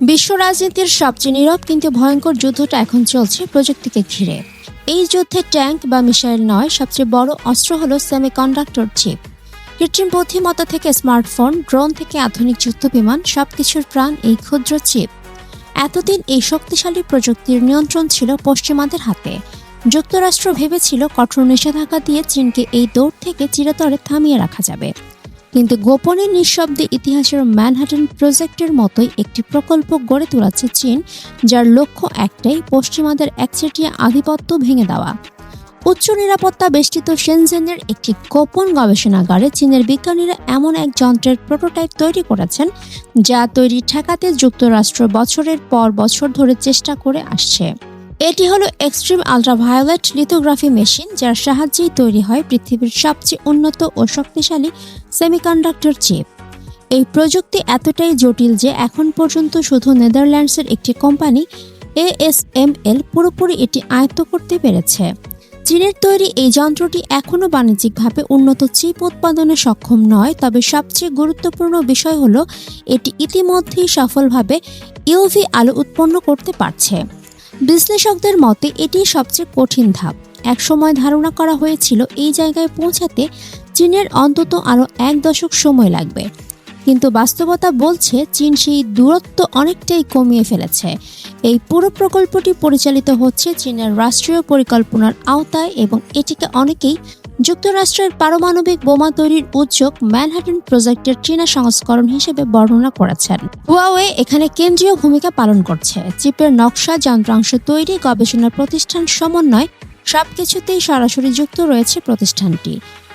বিশ্ব রাজনীতির সবচেয়ে নীরব কিন্তু ভয়ঙ্কর যুদ্ধটা এখন চলছে প্রযুক্তিকে ঘিরে। এই যুদ্ধে ট্যাঙ্ক বা মিসাইল নয়, সবচেয়ে বড় অস্ত্র হলো সেমিকন্ডাক্টর চিপ। কৃত্রিম বুদ্ধিমত্তা থেকে স্মার্টফোন, ড্রোন থেকে আধুনিক যুদ্ধ বিমান, সবকিছুর প্রাণ এই ক্ষুদ্র চিপ। এতদিন এই শক্তিশালী প্রযুক্তির নিয়ন্ত্রণ ছিল পশ্চিমাদের হাতে। যুক্তরাষ্ট্র ভেবেছিল কঠোর নিষেধাজ্ঞা দিয়ে চীনকে এই দৌড় থেকে চিরতরে থামিয়ে রাখা যাবে। কিন্তু গোপনে নিঃশব্দে ইতিহাসের ম্যানহাটন প্রজেক্টের মতোই একটি প্রকল্প গড়ে তোলাচ্ছে চীন, যার লক্ষ্য একটাই, পশ্চিমাদের একচেটিয়া আধিপত্য ভেঙে দেওয়া। উচ্চ নিরাপত্তা বেষ্টিত সেনজেনের একটি গোপন গবেষণাগারে চীনের বিজ্ঞানীরা এমন এক যন্ত্রের প্রোটোটাইপ তৈরি করেছেন, যা তৈরি ঠেকাতে যুক্তরাষ্ট্র বছরের পর বছর ধরে চেষ্টা করে আসছে। এটি হলো এক্সট্রিম আলট্রাভায়োলেট লিথোগ্রাফি মেশিন, যার সাহায্যেই তৈরি হয় পৃথিবীর সবচেয়ে উন্নত ও শক্তিশালী সেমিকন্ডাক্টর চিপ। এই প্রযুক্তি এতটাই জটিল যে এখন পর্যন্ত শুধু নেদারল্যান্ডসের একটি কোম্পানি, এএসএমএল, পুরোপুরি এটি আয়ত্ত করতে পেরেছে। চীনের তৈরি এই যন্ত্রটি এখনও বাণিজ্যিকভাবে উন্নত চিপ উৎপাদনে সক্ষম নয়, তবে সবচেয়ে গুরুত্বপূর্ণ বিষয় হলো, এটি ইতিমধ্যেই সফলভাবে ইউভি আলো উৎপন্ন করতে পারছে। বিশ্লেষকদের মতে এটি সবচেয়ে কঠিন ধাপ। একসময় ধারণা করা হয়েছিল, এই জায়গায় পৌঁছাতে চীনের অন্তত আরও এক দশক সময় লাগবে। কিন্তু বাস্তবতা বলছে, চীন সেই দূরত্ব অনেকটাই কমিয়ে ফেলেছে। এই পুরো প্রকল্পটি পরিচালিত হচ্ছে চীনের রাষ্ট্রীয় পরিকল্পনার আওতায় এবং এটিকে অনেকেই যুক্তরাষ্ট্রের পারমাণবিক বোমা তৈরির উদ্যোগ ম্যানহাটন প্রজেক্টের চীনা সংস্করণ হিসেবে বর্ণনা করেছেন। হুয়াওয়ে এখানে কেন্দ্রীয় ভূমিকা পালন করছে। চিপের নকশা, যন্ত্রাংশ তৈরি, গবেষণা প্রতিষ্ঠান সমন্বয়, সবকিছুতেই সরাসরি যুক্ত রয়েছে প্রতিষ্ঠানটি।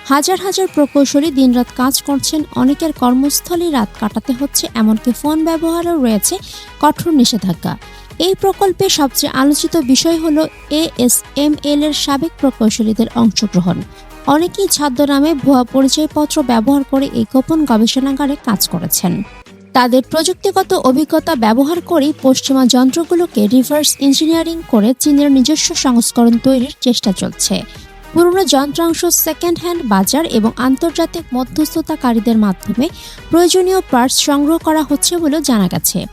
হাজার হাজার প্রকৌশলী দিনরাত কাজ করছেন, অনেকের কর্মস্থলে রাত কাটাতে হচ্ছে, এমনকি ফোন ব্যবহারেও রয়েছে কঠোর নিষেধাজ্ঞা। এই প্রকল্পে সবচেয়ে আলোচিত বিষয় হল এএসএমএল এর সাবেক প্রকৌশলীদের অংশগ্রহণ। অনেকেই ছদ্মনামে ভুয়া পরিচয়পত্র ব্যবহার করে এই গোপন গবেষণাগারে কাজ করেছেন। তাদের প্রযুক্তিগত অভিজ্ঞতা ব্যবহার করেই পশ্চিমা যন্ত্রগুলোকে রিভার্স ইঞ্জিনিয়ারিং করে চীনের নিজস্ব সংস্করণ তৈরির চেষ্টা চলছে। পুরনো যন্ত্রাংশ সেকেন্ড হ্যান্ড বাজার এবং আন্তর্জাতিক মধ্যস্থতাকারীদের মাধ্যমে প্রয়োজনীয় পার্টস সংগ্রহ করা হচ্ছে বলেও জানা গেছে।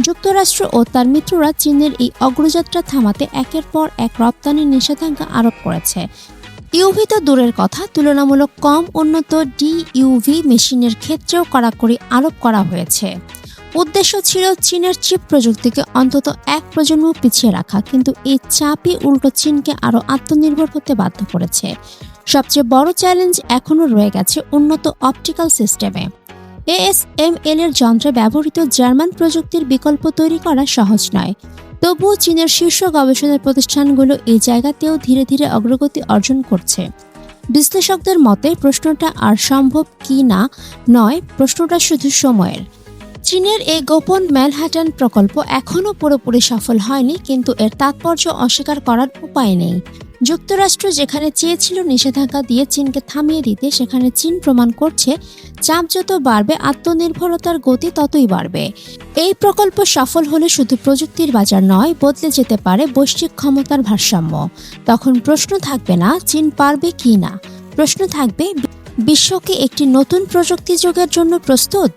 যুক্তরাষ্ট্র ও তার মিত্ররা চীনের এই অগ্রযাত্রা থামাতে একের পর এক রপ্তানি নিষেধাজ্ঞা আরোপ করেছে। ইউভি তো দূরের কথা, তুলনামূলক কম উন্নত ডিইউভি মেশিনের ক্ষেত্রেও কড়াকড়ি আরোপ করা হয়েছে। উদ্দেশ্য ছিল চীনের চিপ প্রযুক্তিকে অন্তত এক প্রজন্ম পিছিয়ে রাখা, কিন্তু এই চাপই উল্টো চীনকে আরও আত্মনির্ভর হতে বাধ্য করেছে। সবচেয়ে বড় চ্যালেঞ্জ এখনও রয়ে গেছে উন্নত অপটিক্যাল সিস্টেমে। এএসএমএল এর যন্ত্রে ব্যবহৃত জার্মান প্রযুক্তির বিকল্প তৈরি করা সহজ নয়। তবুও চীনের শীর্ষ গবেষণা প্রতিষ্ঠানগুলো এই জায়গাতেও ধীরে ধীরে অগ্রগতি অর্জন করছে। বিশ্লেষকদের মতে, প্রশ্নটা আর সম্ভব কি না নয়, প্রশ্নটা শুধু সময়ের। চীনের এই গোপন ম্যানহাটন প্রকল্প এখনও পুরোপুরি সফল হয়নি, কিন্তু এর তাৎপর্য অস্বীকার করার উপায় নেই। যুক্তরাষ্ট্র যেখানে চেয়েছিল নিষেধাজ্ঞা দিয়ে চীনকে থামিয়ে দিতে, সেখানে চীন প্রমাণ করছে চাপ যত বাড়বে, আত্মনির্ভরতার গতি ততই বাড়বে। এই প্রকল্প সফল হলে শুধু প্রযুক্তির বাজার নয়, বদলে যেতে পারে বৈশ্বিক ক্ষমতার ভারসাম্য। তখন প্রশ্ন থাকবে না, চীন পারবে কি না? প্রশ্ন থাকবে বিশ্বকে একটি নতুন প্রযুক্তি যুগের জন্য প্রস্তুত?